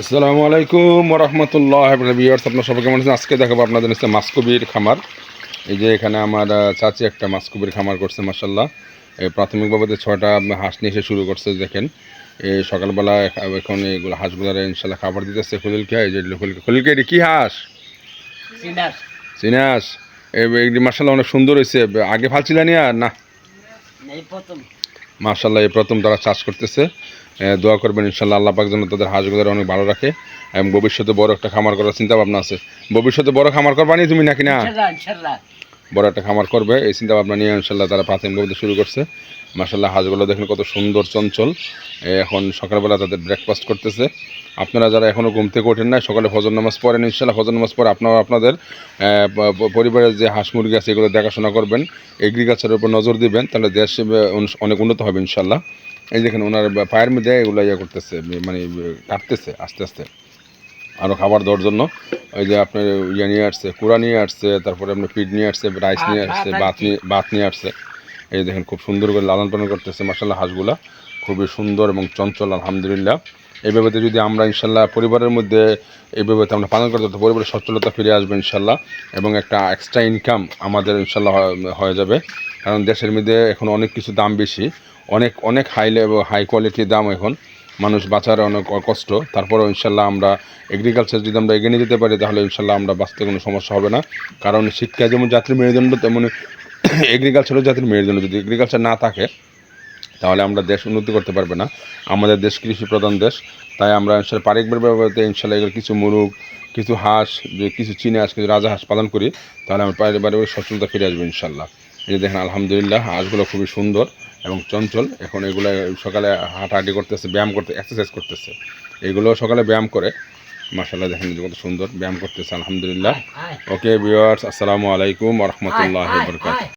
আসসালামু আলাইকুম রহমতুল্লাহ বিয়ার্স আপনার সবাই কেমন আছেন? আজকে দেখাবো আপনাদের হচ্ছে মাস্কবির খামার। এই যে এখানে আমার চাচি একটা মাস্কবির খামার করছে মাসাল্লাহ এই প্রাথমিকভাবে যে ছয়টা হাঁস নিয়ে এসে শুরু করছে দেখেন। এই সকালবেলা এখন এইগুলো হাঁসগুলার ইনশাল্লাহ খাবার দিতেছে। খলিলকে এই যে খলিলকে এটি কী হাঁস? সিনাস। এই মাসাল্লাহ অনেক সুন্দর হয়েছে আগে ফালছিলেন আর না? প্রথম। মার্শাল্লাহ এই প্রথম তারা চাষ করতেছে। দোয়া করবেন ইনশাল্লাহ আল্লাহ পাক যেন তাদের হাঁসগুলো অনেক ভালো রাখে এবং ভবিষ্যতে বড় একটা খামার করার চিন্তা ভাবনা আছে। ভবিষ্যতে বড় খামার করবানি তুমি নাকি না? বড় একটা খামার করবে। এই চিন্তা ভাবনা নিয়ে ইনশাল্লাহ তারা প্রাথমিকভাবে শুরু করছে। মার্শাল্লাহ হাঁসগুলো দেখেন কত সুন্দর, চঞ্চল। এখন সকালবেলা তাদের ব্রেকফাস্ট করতেছে। আপনারা যারা এখনও ঘুম থেকে ওঠেন না সকালে ফজর নামাজ পড়েন, ইনশাল্লাহ ফজর নামাজ পরে আপনারা আপনাদের পরিবারের যে হাঁস মুরগি আছে, এগুলো দেখাশোনা করবেন। এগ্রিকালচারের উপর নজর দিবেন, তাহলে দেশ অনেক উন্নত হবে ইনশাল্লাহ। এই দেখেন ওনার পায়ের মধ্যে এগুলো ইয়ে করতেছে মানে কাটতেছে আস্তে আস্তে। আরও খাবার দেওয়ার জন্য। ওই যে আপনার ইয়ে নিয়ে আসছে কুড়া নিয়ে আসছে তারপরে আপনার ফিড নিয়ে আসছে রাইস নিয়ে আসছে ভাত নিয়ে ভাত নিয়ে আসছে। এই দেখেন খুব সুন্দর করে লালন পালন করতেছে মাসাল্লাহ হাঁসগুলা। খুবই সুন্দর এবং চঞ্চল আলহামদুলিল্লাহ। এইভাবে যদি আমরা ইনশাল্লাহ পরিবারের মধ্যে এইভাবে আমরা পালন করতে তো পরিবারের সচ্ছলতা ফিরে আসবে ইনশাল্লাহ এবং একটা এক্সট্রা ইনকাম আমাদের ইনশাল্লাহ হয়- হয়ে যাবে। কারণ দেশের মধ্যে এখন অনেক কিছু দাম বেশি অনেক অনেক হাই লেভেল হাই কোয়ালিটির দাম এখন। মানুষ বাঁচার অনেক কষ্ট। তারপরেও ইনশাল্লাহ আমরা এগ্রিকালচার যদি আমরা এগিয়ে নিয়ে যেতে পারি, তাহলে ইনশাল্লাহ আমরা বাঁচতে কোনো সমস্যা হবে না। কারণ শিক্ষা যেমন জাতির মেরুদণ্ড, তেমন এগ্রিকালচারও জাতির মেরুদণ্ড। যদি এগ্রিকালচার না থাকে, তাহলে আমরা দেশ উন্নতি করতে পারবে না। আমাদের দেশ কৃষি প্রধান দেশ, তাই আমরা ইনশাল্লাহ পারিবারিক ব্যবহারতে ইনশাল্লাহ এগুলো কিছু মুরগ, কিছু হাঁস, যে কিছু চীনে হাঁস, কিছু রাজা হাঁস পালন করি, তাহলে আমার পারিবারিক সচ্ছলতা ফিরে আসবে ইনশাল্লাহ। এই দেখেন, আলহামদুলিল্লাহ, হাঁসগুলো খুবই সুন্দর। এবং চঞ্চল এখন এগুলো সকালে হাঁটাহাঁটি করতেছে ব্যায়াম করতে এক্সারসাইজ করতেছে। এগুলো সকালে ব্যায়াম করে। মাসাল্লাহ দেখেন কত সুন্দর ব্যায়াম করতেছে আলহামদুলিল্লাহ। ওকে ভিউয়ার্স আসসালামু আলাইকুম রহমতুল্লাহ বরকাত